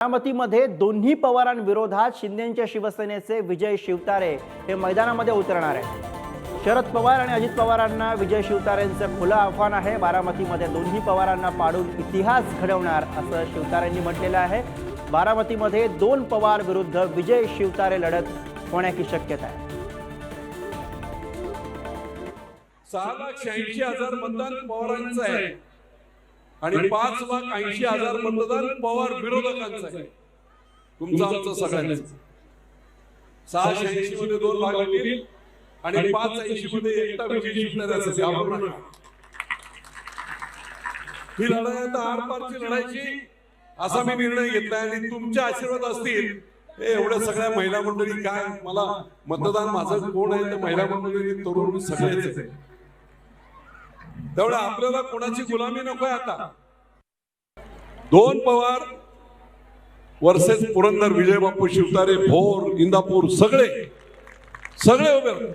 बारामतीमध्ये दोन्ही पवारांविरोधात शिंदेच्या शिवसेनेचे विजय शिवतारे हे मैदानामध्ये उतरणार आहे शरद पवार आणि अजित पवारांना विजय शिवतारेंचं खुलं आव्हान आहे. बारामतीमध्ये दोन्ही पवारांना पाडून इतिहास घडवणार असं शिवतारेंनी म्हटलेलं आहे. बारामतीमध्ये दोन पवार विरुद्ध विजय शिवतारे लढत होण्याची शक्यता आहे. सहा लाख शहाऐंशी हजार मतदान पवारांचं आहे. आणि पाच लाख ऐंशी हजार मतदान पवार विरोधकांचं आहे. तुमचं आमचं सगळ्यांचं सहा शहाऐंशी मध्ये दोन लाख होतील आणि पाच ऐंशी मध्ये एकटा विजय. ही लढाई आता आरपारची लढायची असा मी निर्णय घेतलाय आणि तुमचे आशीर्वाद असतील. एवढ्या सगळ्या महिला मंडळी काय? मला मतदान माझं कोण आहे? तर महिला मंडळी तरुण सगळेच आहे. तेवढं आपल्याला कोणाची गुलामी नकोय आता. दोन पवार वर्सेस पुरंदर विजय बापू शिवतारे भोर इंदापूर सगळे. सगळे उभे.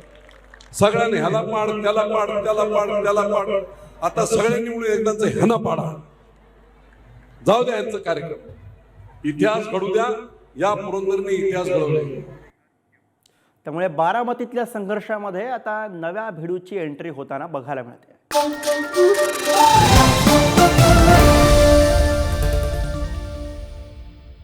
सगळ्यांनी ह्याला पाड त्याला पाड त्याला पाड त्याला पाड. आता सगळ्यांनी मिळून एकदाच ह्याना पाडा. जाऊ द्या यांचा कार्यक्रम. इतिहास घडू द्या. या पुरंदरने इतिहास घडवले. त्यामुळे बारामतीतल्या संघर्षामध्ये आता नव्या भिडूची एंट्री होताना बघायला मिळते. Boom, boom.